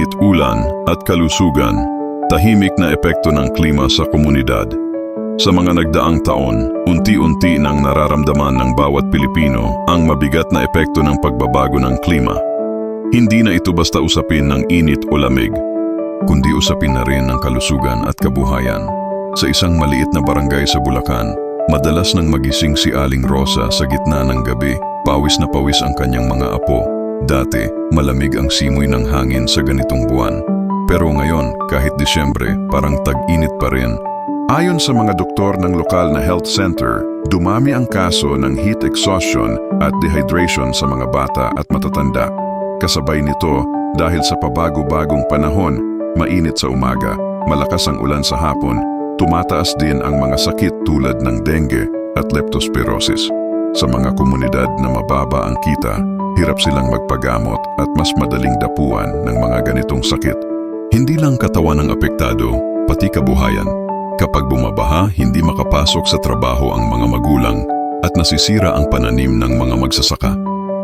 init, ulan at kalusugan, tahimik na epekto ng klima sa komunidad. Sa mga nagdaang taon, unti-unti nang nararamdaman ng bawat Pilipino ang mabigat na epekto ng pagbabago ng klima. Hindi na ito basta usapin ng init o lamig, kundi usapin na rin ng kalusugan at kabuhayan. Sa isang maliit na barangay sa Bulacan, madalas nang magising si Aling Rosa sa gitna ng gabi, pawis na pawis ang kanyang mga apo. Dati, malamig ang simoy ng hangin sa ganitong buwan. Pero ngayon, kahit Disyembre, parang tag-init pa rin. Ayon sa mga doktor ng lokal na health center, dumami ang kaso ng heat exhaustion at dehydration sa mga bata at matatanda. Kasabay nito, dahil sa pabago-bagong panahon, mainit sa umaga, malakas ang ulan sa hapon, tumataas din ang mga sakit tulad ng dengue at leptospirosis. Sa mga komunidad na mababa ang kita, hirap silang magpagamot at mas madaling dapuan ng mga ganitong sakit. Hindi lang katawan ang apektado, pati kabuhayan. Kapag bumabaha, hindi makapasok sa trabaho ang mga magulang at nasisira ang pananim ng mga magsasaka.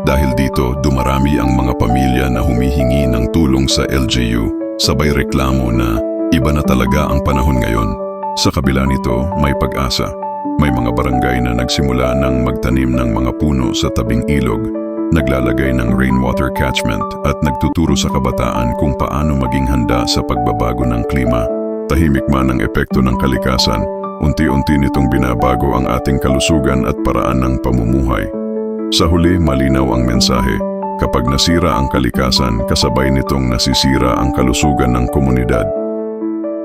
Dahil dito, dumarami ang mga pamilya na humihingi ng tulong sa LGU, sabay reklamo na iba na talaga ang panahon ngayon. Sa kabila nito, may pag-asa. May mga barangay na nagsimula ng magtanim ng mga puno sa tabing ilog, naglalagay ng rainwater catchment at nagtuturo sa kabataan kung paano maging handa sa pagbabago ng klima. Tahimik man ang epekto ng kalikasan, unti-unti nitong binabago ang ating kalusugan at paraan ng pamumuhay. Sa huli, malinaw ang mensahe. Kapag nasira ang kalikasan, kasabay nitong nasisira ang kalusugan ng komunidad.